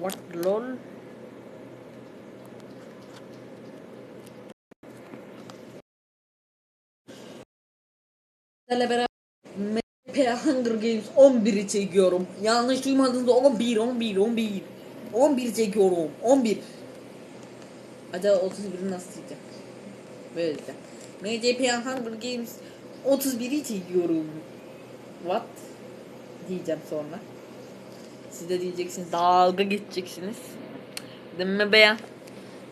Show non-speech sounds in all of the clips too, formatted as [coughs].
What lol? Sizlerle beraber MP Hunger Games 11'i çekiyorum. Yanlış duymadınız 11 11 11. 11 çekiyorum. 11. Acaba 31'i nasıl çekeceğim? Böyle diyeceğim. MCP Hunger Games 31'i çekiyorum. What? Diyeceğim sonra. Siz de diyeceksiniz dalga geçeceksiniz. Değil mi beyan?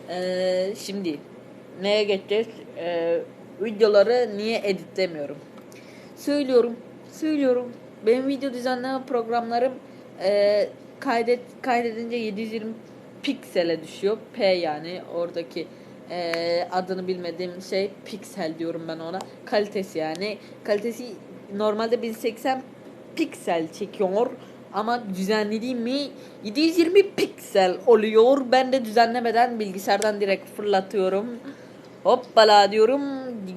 Ee, şimdi neye geçeceğiz? Ee, videoları niye editlemiyorum? Söylüyorum, söylüyorum. Benim video düzenleme programlarım e, kaydet kaydedince 720 piksele düşüyor. P yani oradaki e, adını bilmediğim şey piksel diyorum ben ona. Kalitesi yani. Kalitesi normalde 1080 piksel çekiyor ama düzenlediğim mi 720 piksel oluyor. Ben de düzenlemeden bilgisayardan direkt fırlatıyorum. Hoppala diyorum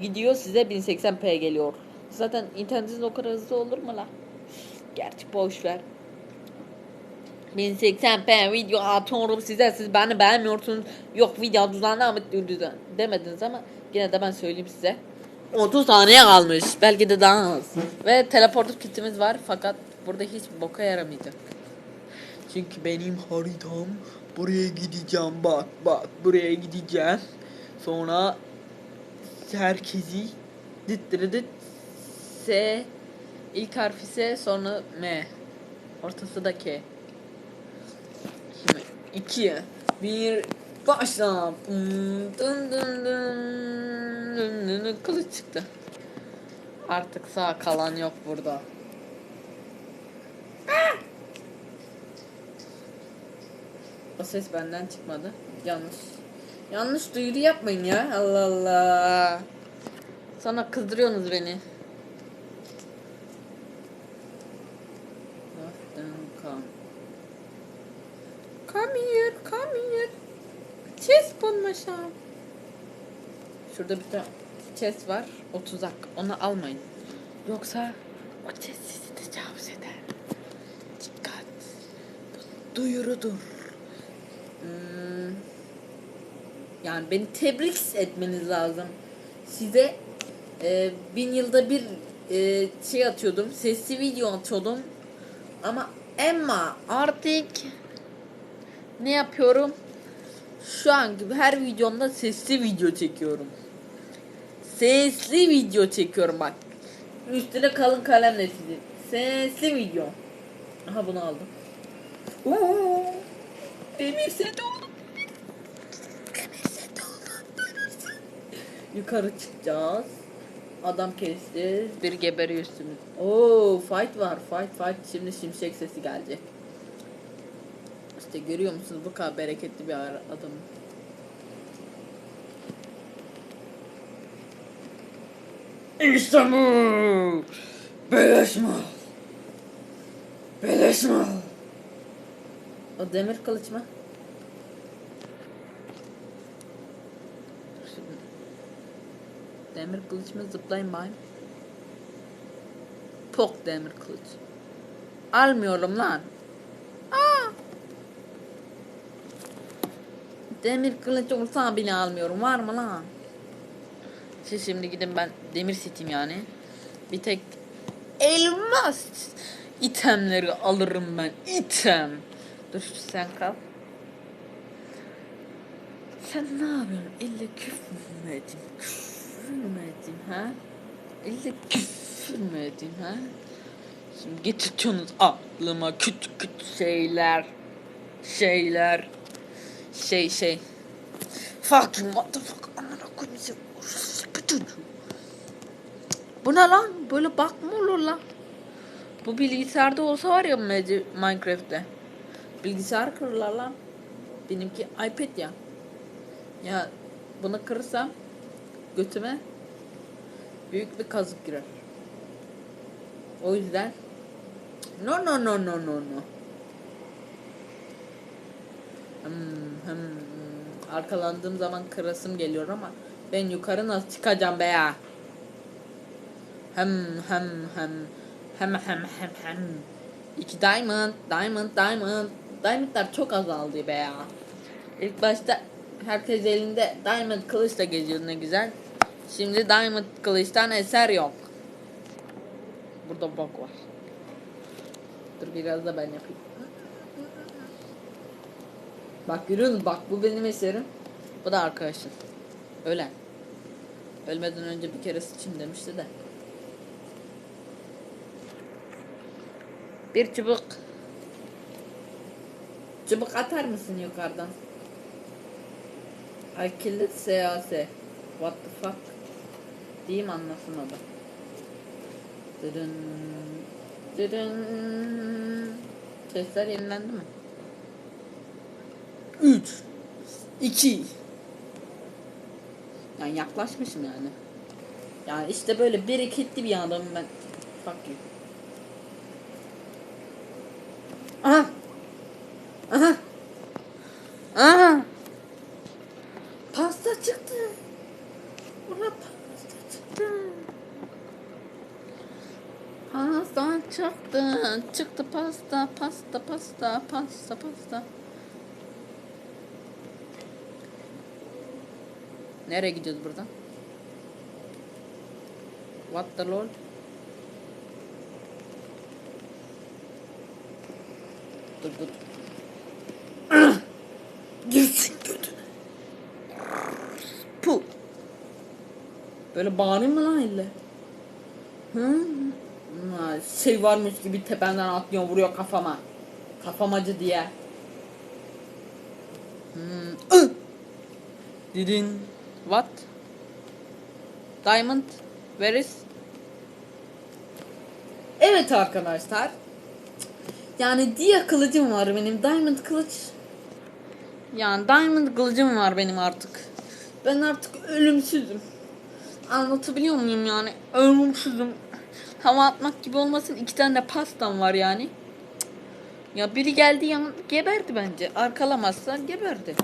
gidiyor size 1080p geliyor. Zaten internetinizin o kadar hızlı olur mu la? Gerçi boş ver. 1080p video atıyorum size siz beni beğenmiyorsunuz. Yok video düzenleme düzen demediniz ama yine de ben söyleyeyim size. 30 saniye kalmış. Belki de daha az. Ve teleporter kitimiz var fakat burada hiç boka yaramayacak. Çünkü benim haritam buraya gideceğim bak bak buraya gideceğim. Sonra herkesi dıt dıt dıt S ilk harfi S sonra M ortası da K. Şimdi 2 1 başla. Dın dın dın dın dın. Kılıç çıktı. Artık sağ kalan yok burada. O ses benden çıkmadı. Yanlış. Yanlış duyuru yapmayın ya. Allah Allah. Sonra kızdırıyorsunuz beni. Come. Here, come here. Chest bulmuşum. Şurada bir tane chest var. O tuzak. Onu almayın. Yoksa o chest sizi tecavüz eder. Dikkat. Bu duyurudur. Hmm. Yani beni tebrik etmeniz lazım. Size e, bin yılda bir e, şey atıyordum. Sesli video atıyordum. Ama Emma artık ne yapıyorum? Şu an gibi her videomda sesli video çekiyorum. Sesli video çekiyorum bak. Üstüne kalın kalemle çizdim. Sesli video. Aha bunu aldım. Oo, demir set oldu. Demir set oldu. Demir set. Yukarı çıkacağız. Adam kesti. Bir geberiyor üstümüz. Oo fight var. Fight fight. Şimdi şimşek sesi gelecek. İşte görüyor musunuz bu kadar bereketli bir adam. İşte bu. Beleş mal. Beleş mal. O demir kılıç mı? Demir kılıç mı zıplayın bayım. Pok demir kılıç. Almıyorum lan. Aa! Demir kılıç olsa bile almıyorum. Var mı lan? Siz şimdi gidin ben demir seteyim yani. Bir tek elmas itemleri alırım ben. İtem. Dur sen kal. Sen ne yapıyorsun? Elle küfür mü edeyim? Küfür mü edeyim ha? Elle küfür mü edeyim ha? Şimdi getiriyorsunuz aklıma küçük küçük şeyler. Şeyler. Şey şey. Fucking motherfucker. Amına koyayım çocuğu. Bu ne lan? Böyle bak mı olur lan? Bu bilgisayarda olsa var ya Minecraft'te. Bilgisayar kırırlar lan. Benimki iPad ya. Ya bunu kırırsam götüme büyük bir kazık girer. O yüzden no no no no no no. Hmm, hmm. Arkalandığım zaman kırasım geliyor ama ben yukarı nasıl çıkacağım be ya? Hem hem hem hem hem hem hem. İki diamond, diamond, diamond. Diamondlar çok azaldı be ya. İlk başta herkes elinde Diamond kılıçla geziyordu ne güzel. Şimdi Diamond kılıçtan eser yok. Burada bok var. Dur biraz da ben yapayım. Bak görüyorsunuz bak bu benim eserim. Bu da arkadaşım. Ölen. Ölmeden önce bir kere sıçayım demişti de. Bir çubuk. Çubuk atar mısın yukarıdan? Akıllı seyase. What the fuck? Diyeyim anlasın o da. Dırın. Dırın. Sesler yenilendi mi? 3 2 Yani yaklaşmışım yani. Yani işte böyle bereketli bir adamım ben. Fuck you. Aha. Aha. Pasta çıktı. Buna pasta çıktı. Pasta çıktı. Pasta, pasta, pasta, pasta, pasta. Nereye gidiyoruz buradan? What the lord? Dur dur. [coughs] Girsin götüne. Pu. Böyle bağırayım mı lan ille? Hı? Şey varmış gibi tependen atlıyor vuruyor kafama. Kafam acı diye. Hmm. Didin. What? Diamond? Where is? Evet arkadaşlar. Yani diye kılıcım var benim. Diamond kılıç. Yani Diamond kılıcım var benim artık. Ben artık ölümsüzüm. Anlatabiliyor muyum yani? Ölümsüzüm. Hava atmak gibi olmasın. iki tane de pastam var yani. Ya biri geldi yan geberdi bence. Arkalamazsa geberdi.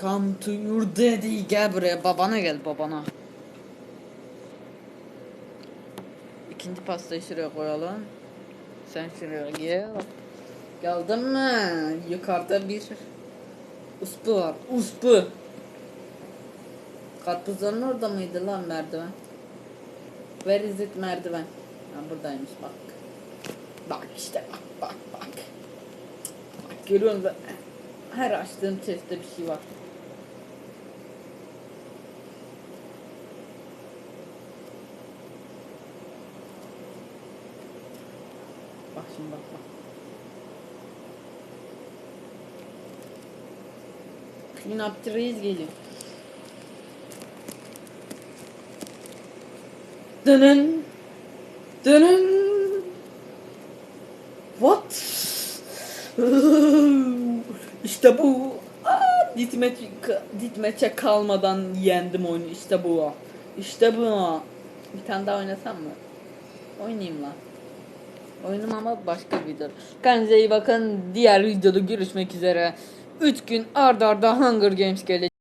Come to your daddy. Gel buraya. Babana gel babana. İkinci pastayı şuraya koyalım. Sen şuraya gel. Geldin mi? Yukarıda bir uspu var. Uspu. Karpuzların orada mıydı lan merdiven? Where is it merdiven? Ha buradaymış bak. Bak işte bak bak bak. Bak görüyor musun? Her açtığım chest'te bir şey var. Bak şimdi bak bak. Clean up the reis geliyor. Dönün. Dönün. What? [laughs] işte bu. Aa, Ditmeçe, ditmeçe kalmadan yendim oyunu. İşte bu. İşte bu. Bir tane daha oynasam mı? Oynayayım lan. Oyunum ama başka bir video. Kendinize iyi bakın. Diğer videoda görüşmek üzere. 3 gün arda arda Hunger Games gelecek.